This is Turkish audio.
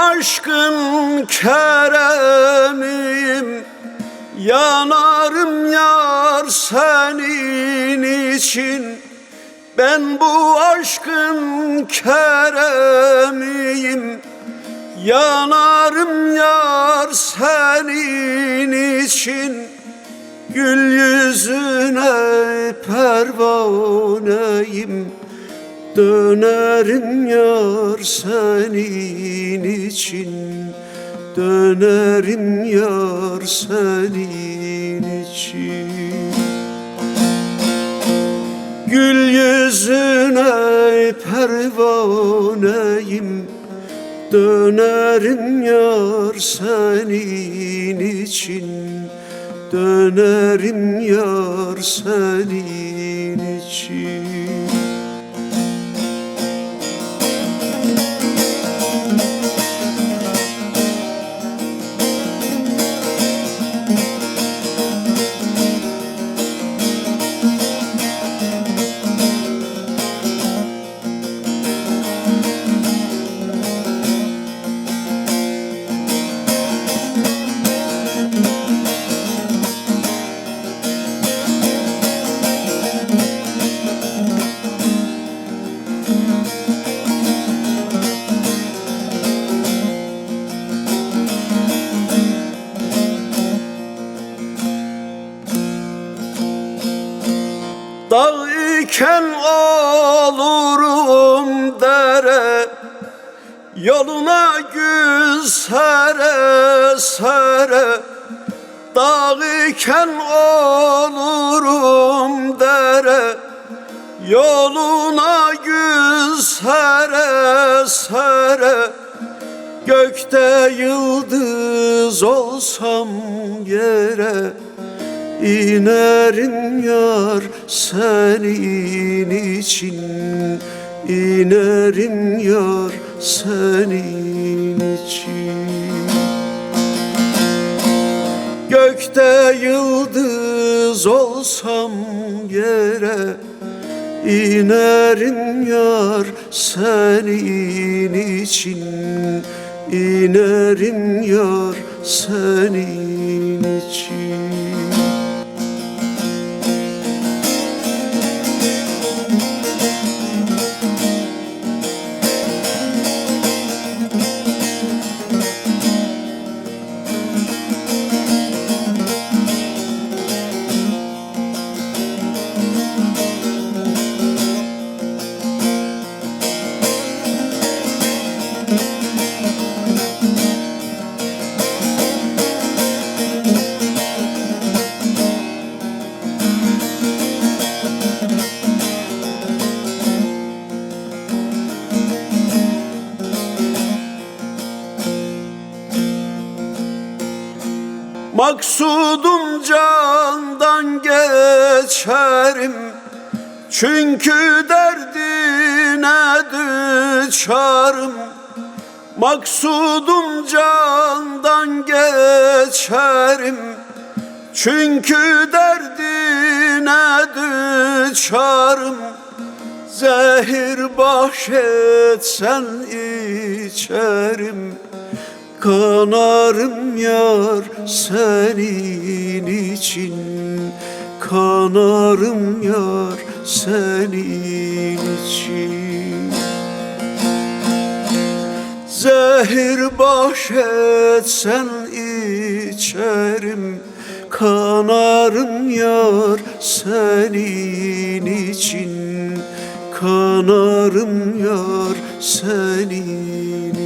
Aşkın keremiyim Yanarım yar senin için. Ben bu aşkın keremiyim Yanarım yar senin için. Gül yüzüne pervaneyim Dönerim yar senin için Dönerim yar senin için. Gül yüzüne pervaneyim Dönerim yar senin için. Dönerim yar senin için Dağ iken olurum dere Yoluna gül sere sere. Dağ iken olurum dere Yoluna gül sere sere. Gökte yıldız olsam yere İnerim yar senin için. İnerim yar senin için. Gökte yıldız olsam yere İnerim yar senin için. İnerim yar senin için Maksudum candan geçerim. Çünkü derdine düşarım Maksudum candan geçerim. Çünkü derdine düşarım Zehir bahşetsen içerim Kanarım yar senin için. Kanarım yar senin için. Zehir bahşetsen içerim. Kanarım yar senin için. Kanarım yar senin